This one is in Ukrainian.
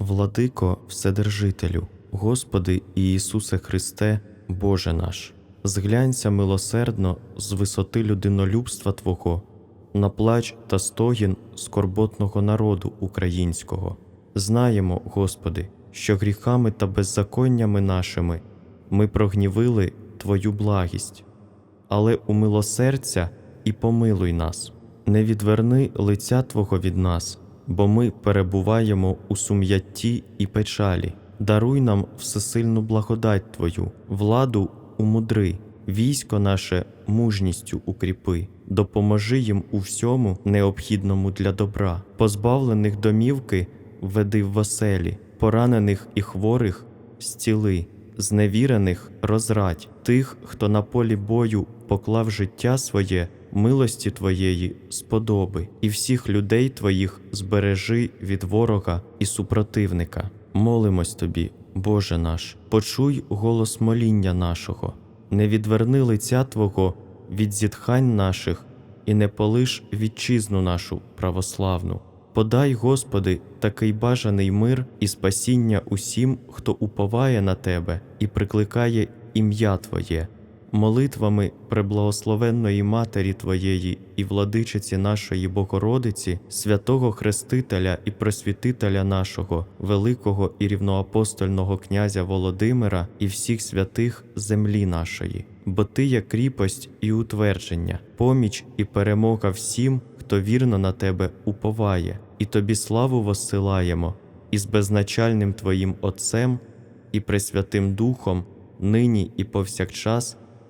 Владико Вседержителю, Господи і Ісусе Христе, Боже наш, зглянься милосердно з висоти людинолюбства Твого, на плач та стогін скорботного народу українського. Знаємо, Господи, що гріхами та беззаконнями нашими ми прогнівили Твою благість, але умилосердься і помилуй нас, не відверни лиця Твого від нас, бо ми перебуваємо у сум'ятті і печалі. Даруй нам всесильну благодать Твою, владу умудри, військо наше мужністю укріпи, допоможи їм у всьому необхідному для добра, позбавлених домівки веди в оселі, поранених і хворих зціли, зневірених розрадь, тих, хто на полі бою поклав життя своє, милості Твоєї сподоби, і всіх людей Твоїх збережи від ворога і супротивника. Молимось Тобі, Боже наш, почуй голос моління нашого, не відверни лиця Твого від зітхань наших і не полиш вітчизну нашу православну. Подай, Господи, такий бажаний мир і спасіння усім, хто уповає на Тебе і прикликає ім'я Твоє, молитвами преблагословенної Матері Твоєї і владичиці нашої Богородиці, святого Хрестителя і Просвітителя нашого, великого і рівноапостольного князя Володимира і всіх святих землі нашої, бо Ти є кріпость і утвердження, поміч і перемога всім, хто вірно на Тебе уповає, і Тобі славу воссилаємо, і з безначальним Твоїм Отцем і Пресвятим Духом, нині і повсякчас,